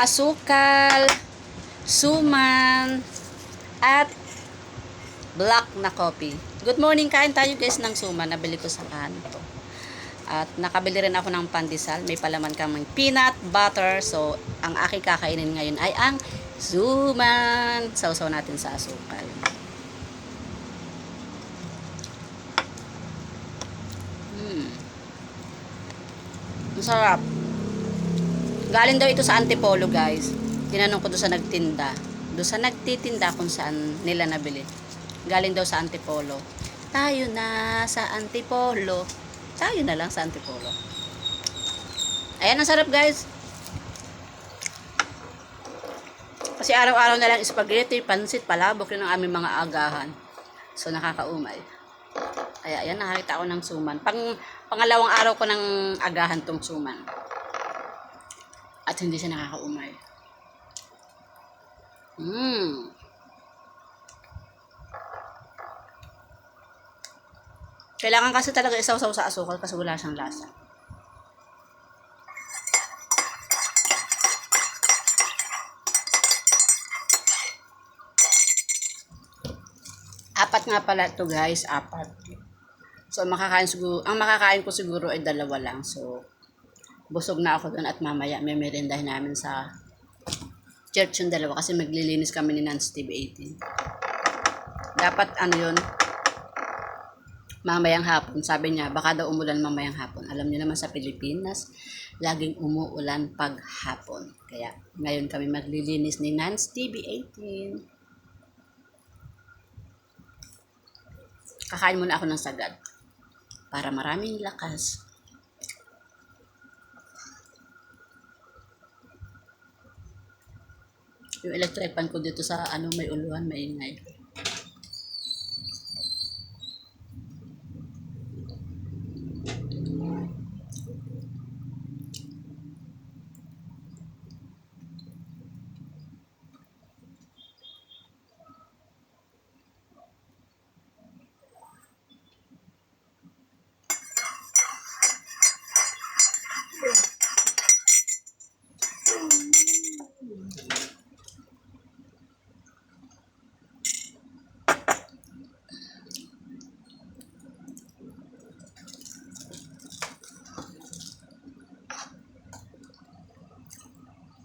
asukal, suman, at black na coffee. Good morning, kain tayo guys ng suman. Nabili ko sa kanto. At nakabili rin ako ng pandesal. May palaman kaming peanut butter. So, ang aking kakainin ngayon ay ang suman. Sausaw natin sa asukal. Hmm. Ang sarap. Galing daw ito sa Antipolo, guys. Tinanong ko doon sa nagtinda. Doon sa nagtitinda kung saan nila nabili. Galing daw sa Antipolo. Tayo na sa Antipolo. Tayo na lang sa Antipolo. Ayan, ang sarap, guys. Kasi araw-araw na lang spaghetti, pansit, palabok yun ang aming mga agahan. So, nakakaumay. Kaya, ayan, nakakita ko ng suman. Pang, pangalawang araw ko ng agahan tong suman. At hindi siya nakakaumay. Mmm. Kailangan kasi talaga isaw-saw sa asukal kasi wala siyang lasa. Apat nga pala ito guys, apat. So makakain siguro, ang makakain ko siguro ay dalawa lang. So busog na ako doon at mamaya may merindahin namin sa church yung dalawa kasi maglilinis kami ni Nancy TV 18. Dapat ano yun, mamayang hapon. Sabi niya, baka daw umulan mamayang hapon. Alam niyo naman sa Pilipinas, laging umuulan pag hapon. Kaya ngayon kami maglilinis ni Nancy TV 18. Kakain muna ako ng sagad para maraming lakas. Yung electric pan ko dito sa ano may uluhan, maingay.